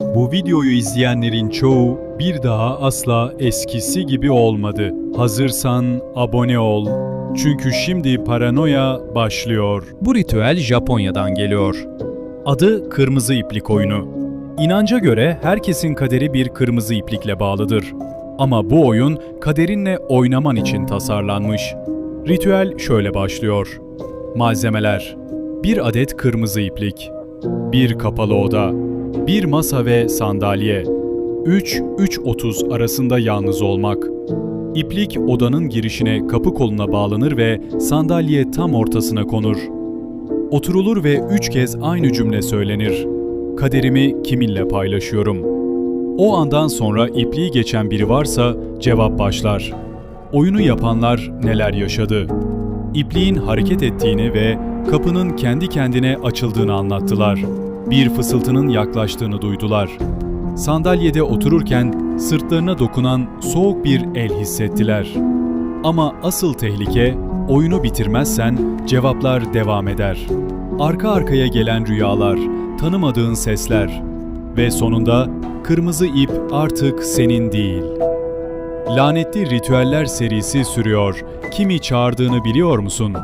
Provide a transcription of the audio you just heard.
Bu videoyu izleyenlerin çoğu bir daha asla eskisi gibi olmadı. Hazırsan abone ol. Çünkü şimdi paranoya başlıyor. Bu ritüel Japonya'dan geliyor. Adı kırmızı iplik oyunu. İnanca göre herkesin kaderi bir kırmızı iplikle bağlıdır. Ama bu oyun kaderinle oynaman için tasarlanmış. Ritüel şöyle başlıyor. Malzemeler: Bir adet kırmızı iplik, bir kapalı oda, bir masa ve sandalye, 3-3.30 arasında yalnız olmak. İplik odanın girişine kapı koluna bağlanır ve sandalye tam ortasına konur. Oturulur ve üç kez aynı cümle söylenir. Kaderimi kiminle paylaşıyorum? O andan sonra ipliği geçen biri varsa cevap başlar. Oyunu yapanlar neler yaşadı? İpliğin hareket ettiğini ve kapının kendi kendine açıldığını anlattılar. Bir fısıltının yaklaştığını duydular. Sandalyede otururken sırtlarına dokunan soğuk bir el hissettiler. Ama asıl tehlike oyunu bitirmezsen cevaplar devam eder. Arka arkaya gelen rüyalar, tanımadığın sesler ve sonunda kırmızı ip artık senin değil. Lanetli Ritüeller serisi sürüyor. Kimi çağırdığını biliyor musun?